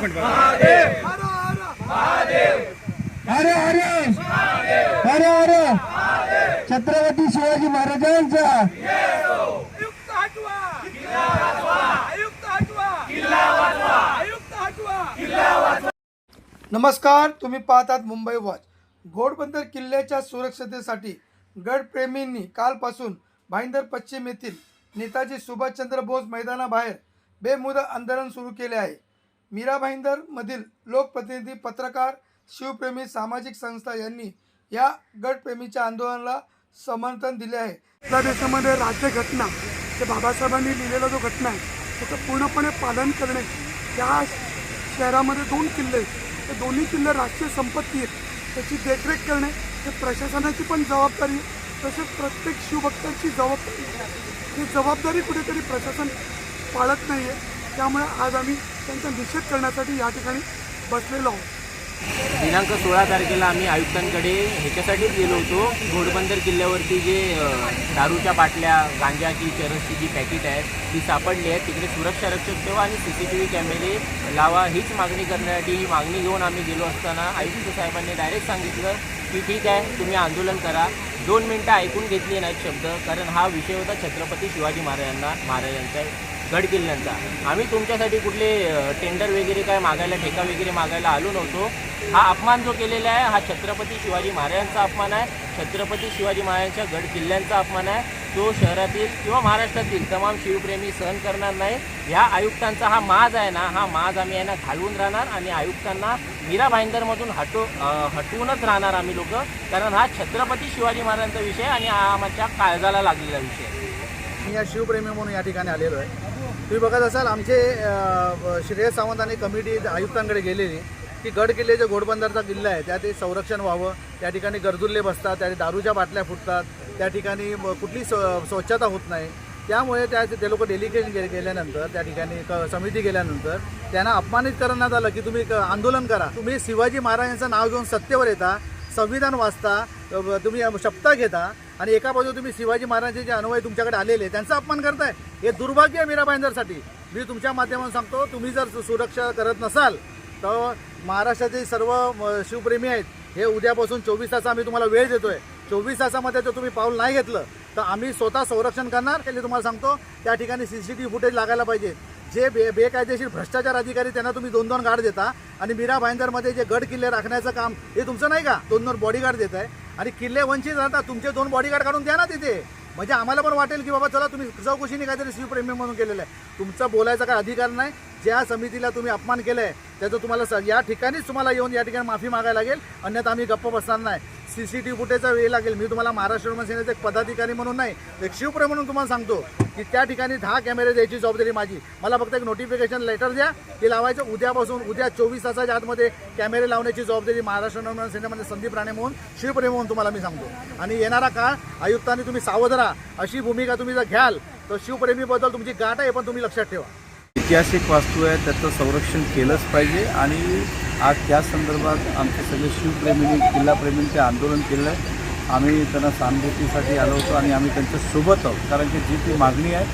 Minute बघा. अरे अरे अरे अरे छत्रपती शिवाजी महाराजांचा. आयुक्त हटवा आयुक्त हटवा आयुक्त हटवा नमस्कार तुम्ही पाहतात मुंबई वॉच. घोडबंदर किल्ल्याच्या सुरक्षतेसाठी गडप्रेमींनी कालपासून भाईंदर पश्चिम येथील नेताजी सुभाषचंद्र बोस मैदानाबाहेर बेमुदत आंदोलन सुरू केले आहे. मीरा भाईंदरमधील लोकप्रतिनिधी पत्रकार शिवप्रेमी सामाजिक संस्था यांनी या गटप्रेमीच्या आंदोलनाला समर्थन दिले आहे आपल्या देशामध्ये राज्यघटना जे बाबासाहेबांनी लिहिलेला जो घटना आहे त्याचं पूर्णपणे पालन करणे या शहरामध्ये दोन किल्ले आहेत. ते दोन्ही किल्ले राष्ट्रीय संपत्ती आहेत त्याची देखरेख करणे हे प्रशासनाची पण जबाबदारी आहे. तसेच प्रत्येक शिवभक्तांची जबाबदारी ही जबाबदारी कुठेतरी प्रशासन पाळत नाही आहे त्यामुळे आज आम्ही त्यांचा निषेध करण्यासाठी या ठिकाणी बसलेलो आहोत. दिनांक सोळा तारखेला आम्ही आयुक्तांकडे ह्याच्यासाठीच गेलो होतो. घोडबंदर किल्ल्यावरती जे दारूच्या बाटल्या गांजाची चरसची जी पॅकेट आहेत ती सापडली आहे तिकडे सुरक्षा रक्षक ठेवा आणि सी सी टी व्ही कॅमेरे लावा हीच मागणी करण्यासाठी ही मागणी घेऊन आम्ही गेलो असताना आयुक्त साहेबांनी डायरेक्ट सांगितलं की ठीक आहे तुम्ही आंदोलन करा. दोन मिनटं ऐकून घेतली नाहीत शब्द कारण हा विषय होता छत्रपती शिवाजी महाराजांना महाराजांचा. गड किल्ल्यांचा. आम्ही तुमच्यासाठी कुठले टेंडर वगैरे काय मागायला ठेका वगैरे मागायला आलो नव्हतो. हा अपमान जो केलेला आहे हा छत्रपती शिवाजी महाराजांचा अपमान आहे. छत्रपती शिवाजी महाराजांच्या गड किल्ल्यांचा अपमान आहे. तो शहरातील किंवा महाराष्ट्रातील तमाम शिवप्रेमी सहन करणार नाही. ह्या आयुक्तांचा हा माज आहे ना हा माज आम्ही यांना घालवून राहणार आणि आयुक्तांना मीरा भाईंदरमधून हटो हटवूनच राहणार आम्ही लोक. कारण हा छत्रपती शिवाजी महाराजांचा विषय आणि हा आमच्या काळजाला लागलेला विषय मी या शिवप्रेमी म्हणून या ठिकाणी आलेलो आहे. तुम्ही बघत असाल आमचे श्रेय श्रेयस सावंत आणि कमिटी आयुक्तांकडे गेलेली. की गड किल्ले जे घोडबंदरचा किल्ला आहे त्या ते संरक्षण व्हावं. त्या ठिकाणी गरजुल्ले बसतात त्या दारूच्या बाटल्या फुटतात. त्या ठिकाणी कुठली स्व- स्वच्छता होत नाही. त्यामुळे त्या ते लोक डेलिगेट गे गेल्यानंतर त्या ठिकाणी क समिती गेल्यानंतर त्यांना अपमानित करण्यात आलं की तुम्ही आंदोलन करा. तुम्ही शिवाजी महाराजांचं नाव घेऊन सत्तेवर येता संविधान वाचता तुम्ही शपथा घेता आणि एका बाजू तुम्ही शिवाजी महाराजांचे जे अनुयायी तुमच्याकडे आलेले त्यांचा अपमान करताय. हे दुर्भाग्य आहे मीराबाईंदरसाठी मी तुमच्या माध्यमातून सांगतो तुम्ही जर सु- सुरक्षा करत नसाल तर महाराष्ट्राचे सर्व शिवप्रेमी आहेत. हे उद्यापासून चोवीस तास आम्ही तुम्हाला वेळ देतोय. चोवीस तासामध्ये जर तुम्ही पाऊल नाही घेतलं तर आम्ही स्वतः संरक्षण करणार. हे तुम्हाला सांगतो त्या ठिकाणी C C T V footage लागायला पाहिजे. जे बे बेकायदेशीर भ्रष्टाचार अधिकारी त्यांना तुम्ही दोन दोन गार्ड देता. आणि मीरा भाईंदरमध्ये जे गड किल्ले राखण्याचं काम हे तुमचं नाही का? दोन दोन बॉडीगार्ड देत आहे आणि किल्ले वंचित राहता तुमचे दोन बॉडीगार्ड काढून द्या ना तिथे. म्हणजे आम्हाला पण वाटेल की बाबा चला तुम्ही चौकशीने काहीतरी शिवप्रेमी म्हणून केलेलं आहे. तुमचा बोलायचा काय अधिकार नाही. ज्या समितीला तुम्ही अपमान केलं आहे त्याचं तुम्हाला स- या ठिकाणीच तुम्हाला येऊन या ठिकाणी माफी मागायला लागेल. अन्यथा आम्ही गप्प बसणार नाही. सी सी टी फुटेजचा वेळ लागेल. मी तुम्हाला महाराष्ट्र विमान एक पदाधिकारी म्हणून नाही एक शिवप्रेम म्हणून तुम्हाला सांगतो की त्या ठिकाणी दहा कॅमेरे द्यायची जबाबदारी माझी. मला फक्त एक नोटिफिकेशन लेटर द्या की लावायचं. उद्यापासून उद्या चोवीस तासाच्या आतमध्ये कॅमेरे लावण्याची जबाबदारी महाराष्ट्र विमान सेनेमध्ये संदीप राणे म्हणून शिवप्रेम म्हणून तुम्हाला मी सांगतो. आणि येणारा काळ आयुक्तांनी तुम्ही सावध राहा. अशी भूमिका तुम्ही जर घ्याल तर शिवप्रेमीबद्दल तुमची गाठ आहे पण तुम्ही लक्षात ठेवा. ऐतिहासिक वास्तू आहे त्याचं संरक्षण केलंच पाहिजे आणि आज त्या संदर्भात आमचे सगळे शिवप्रेमींनी किल्लाप्रेमींचे आंदोलन केलं आहे. आम्ही त्यांना सहानुभूतीसाठी आलो होतो आणि आम्ही त्यांच्यासोबत आहोत. कारण की जी ती मागणी आहे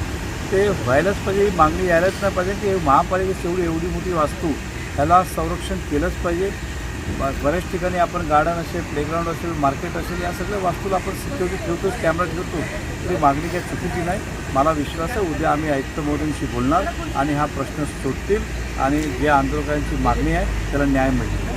ते व्हायलाच पाहिजे ही मागणी यायलाच नाही पाहिजे की महापालिकेची एवढी एवढी मोठी वास्तू ह्याला संरक्षण केलंच पाहिजे. बऱ्याच ठिकाणी आपण गार्डन असेल प्लेग्राऊंड असेल मार्केट असेल या सगळ्या वास्तूला आपण सिक्युरिटी ठेवतोच कॅमेरा ठेवतो. ती मागणी काही चुकीची नाही. मला विश्वास आहे उद्या आम्ही आयुक्त मोदींशी बोलणार आणि हा प्रश्न सोडतील आणि जे आंदोलकांची मागणी आहे त्याला न्याय मिळेल.